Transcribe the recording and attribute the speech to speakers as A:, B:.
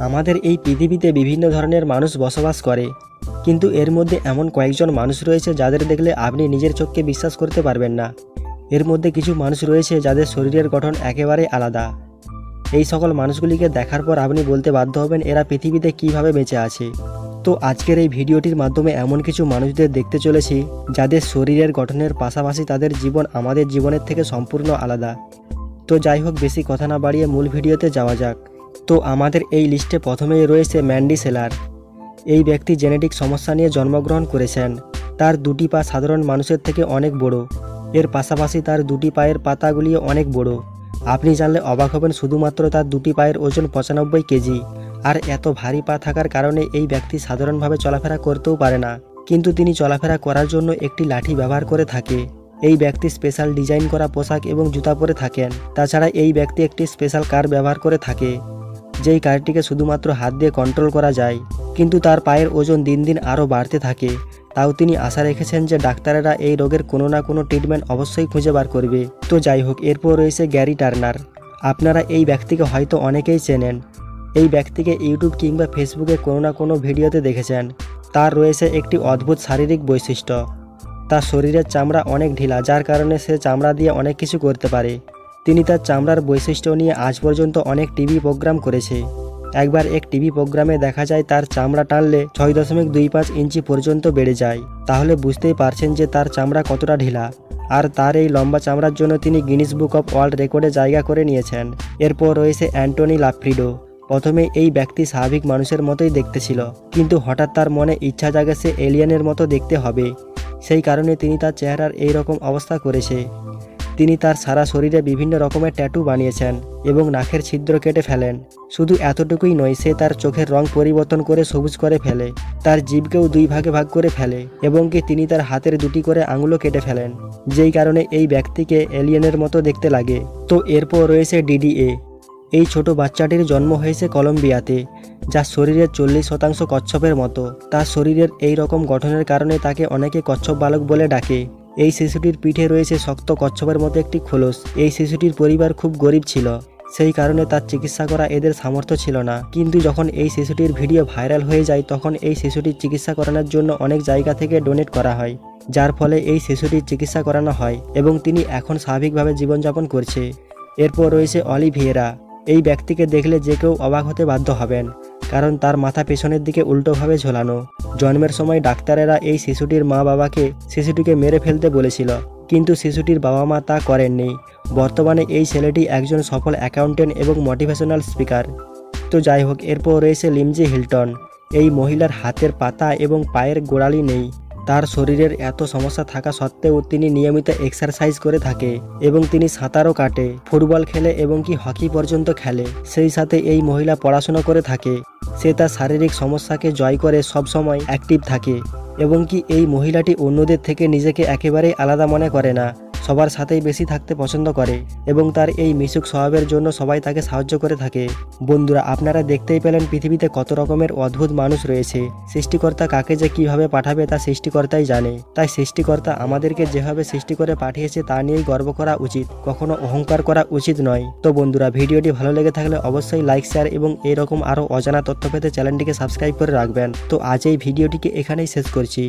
A: আমাদের এই পৃথিবীতে বিভিন্ন ধরনের মানুষ বসবাস করে। কিন্তু এর মধ্যে এমন কয়েকজন মানুষ রয়েছে যাদের দেখলে আপনি নিজের চোখকে বিশ্বাস করতে পারবেন না। এর মধ্যে কিছু মানুষ রয়েছে যাদের শরীরের গঠন একেবারে আলাদা। এই সকল মানুষগুলিকে দেখার পর আপনি বলতে বাধ্য হবেন এরা পৃথিবীতে কীভাবে বেঁচে আছে। তো আজকের এই ভিডিওটির মাধ্যমে এমন কিছু মানুষদের দেখতে চলেছি, যাদের শরীরের গঠনের পাশাপাশি তাদের জীবন আমাদের জীবনের থেকে সম্পূর্ণ আলাদা। তো যাই হোক, বেশি কথা না বাড়িয়ে মূল ভিডিওতে যাওয়া যাক। তো আমাদের এই লিস্টে প্রথমেই রয়েছে ম্যান্ডি সেলার। এই ব্যক্তি জেনেটিক সমস্যা নিয়ে জন্মগ্রহণ করেছেন। তার দুটি পা সাধারণ মানুষের থেকে অনেক বড়। এর পাশাপাশি তার দুটি পায়ের পাতাগুলি অনেক বড়। আপনি জানলে অবাক হবেন শুধুমাত্র তার দুটি পায়ের ওজন পঁচানব্বই কেজি। আর এত ভারী পা থাকার কারণে এই ব্যক্তি সাধারণভাবে চলাফেরা করতেও পারে না। কিন্তু তিনি চলাফেরা করার জন্য একটি লাঠি ব্যবহার করে থাকে। এই ব্যক্তি স্পেশাল ডিজাইন করা পোশাক এবং জুতা পরে থাকেন। তাছাড়া এই ব্যক্তি একটি স্পেশাল কার ব্যবহার করে থাকে। যেই কারটিকে শুধুমাত্র হাত দিয়ে কন্ট্রোল করা যায়, কিন্তু তার পায়ের ওজন দিন দিন আরও বাড়তে থাকে। তাও তিনি আশা রেখেছেন যে ডাক্তারেরা এই রোগের কোনো না কোনো ট্রিটমেন্ট অবশ্যই খুঁজে বার করবে। তো যাই হোক, এরপর রয়েছে গ্যারি টার্নার। আপনারা এই ব্যক্তিকে হয়তো অনেকেই চেনেন। এই ব্যক্তিকে ইউটিউব কিংবা ফেসবুকে কোনো না কোনো ভিডিওতে দেখেছেন। তার রয়েছে একটি অদ্ভুত শারীরিক বৈশিষ্ট্য। তার শরীরের চামড়া অনেক ঢিলা, যার কারণে সে চামড়া দিয়ে অনেক কিছু করতে পারে। তিনি তার চামড়ার বৈশিষ্ট্য নিয়ে আজ পর্যন্ত অনেক টিভি প্রোগ্রাম করেছে। একবার এক টিভি প্রোগ্রামে দেখা যায় তার চামড়া টানলে ছয় দশমিক দুই পাঁচ ইঞ্চি পর্যন্ত বেড়ে যায়। তাহলে বুঝতেই পারছেন যে তার চামড়া কতটা ঢিলা। আর তার এই লম্বা চামড়ার জন্য তিনি গিনিস বুক অফ ওয়ার্ল্ড রেকর্ডে জায়গা করে নিয়েছেন। এরপর রয়েছে অ্যান্টনি লাফ্রিডো। প্রথমে এই ব্যক্তি স্বাভাবিক মানুষের মতোই দেখতে ছিল। কিন্তু হঠাৎ তার মনে ইচ্ছা জাগে সে এলিয়েনের মতো দেখতে হবে। সেই কারণে তিনি তার চেহারার এই রকম অবস্থা করেছে। তিনি তার সারা শরীরে বিভিন্ন রকমের ট্যাটু বানিয়েছেন এবং নাকের ছিদ্র কেটে ফেলেন। শুধু এতটুকুই নয়, সে তার চোখের রং পরিবর্তন করে সবুজ করে ফেলে, তার জীবকেও দুই ভাগে ভাগ করে ফেলে এবং কি তিনি তার হাতের দুটি করে আঙুলও কেটে ফেলেন, যেই কারণে এই ব্যক্তিকে এলিয়েনের মতো দেখতে লাগে। তো এরপর রয়েছে ডিডিএ। এই ছোট বাচ্চাটির জন্ম হয়েছে কলম্বিয়াতে, যা শরীরের চল্লিশ শতাংশ কচ্ছপের মতো। তার শরীরের এই রকম গঠনের কারণে তাকে অনেকে কচ্ছপ বালক বলে ডাকে। এই শিশুটির পিঠে রয়েছে শক্ত কচ্ছপের মতো একটি খোলস। এই শিশুটির পরিবার খুব গরিব ছিল। সেই কারণে তার চিকিৎসা করা এদের সামর্থ্য ছিল না। কিন্তু যখন এই শিশুটির ভিডিও ভাইরাল হয়ে যায়, তখন এই শিশুটির চিকিৎসা করানোর জন্য অনেক জায়গা থেকে ডোনেট করা হয়, যার ফলে এই শিশুটির চিকিৎসা করানো হয় এবং তিনি এখন স্বাভাবিকভাবে জীবনযাপন করছে। এরপর রয়েছে অলিভিয়েরা। এই ব্যক্তিকে দেখলে যে কেউ অবাক হতে বাধ্য হবেন। কারণ তার মাথা পেছনের দিকে উল্টোভাবে ঝোলানো। জন্মের সময় ডাক্তারেরা এই শিশুটির মা বাবাকে শিশুটিকে মেরে ফেলতে বলেছিল, কিন্তু শিশুটির বাবা মা তা করেননি। বর্তমানে এই ছেলেটি একজন সফল অ্যাকাউন্টেন্ট এবং মোটিভেশনাল স্পিকার। তো যাই হোক, এরপর রয়েছে লিমজি হিল্টন। এই মহিলার হাতের পাতা এবং পায়ের গোড়ালি নেই। তার শরীরের এত সমস্যা থাকা সত্ত্বেও তিনি নিয়মিত এক্সারসাইজ করে থাকে এবং তিনি সাঁতারও কাটে, ফুটবল খেলে এবং কি হকি পর্যন্ত খেলে। সেই সাথে এই মহিলা পড়াশোনা করে থাকে। সে তার শারীরিক সমস্যাকে জয় করে সবসময় অ্যাক্টিভ থাকে এবং কি এই মহিলাটি অন্যদের থেকে নিজেকে একেবারেই আলাদা মনে করে না। সবার সাথেই বেশি থাকতে পছন্দ করে এবং তার এই মিশুক স্বভাবের জন্য সবাই তাকে সাহায্য করে থাকে। বন্ধুরা, আপনারা দেখতেই পেলেন পৃথিবীতে কত রকমের অদ্ভুত মানুষ রয়েছে। সৃষ্টিকর্তা কাকে যে কীভাবে পাঠাবে তা সৃষ্টিকর্তাই জানে। তাই সৃষ্টিকর্তা আমাদেরকে যেভাবে সৃষ্টি করে পাঠিয়েছে তা নিয়েই গর্ব করা উচিত, কখনো অহংকার করা উচিত নয়। তো বন্ধুরা, ভিডিওটি ভালো লেগে থাকলে অবশ্যই লাইক, শেয়ার এবং এরকম আরও অজানা তথ্য পেতে চ্যানেলটিকে সাবস্ক্রাইব করে রাখবেন। তো আজ এই ভিডিওটিকে এখানেই শেষ করছি।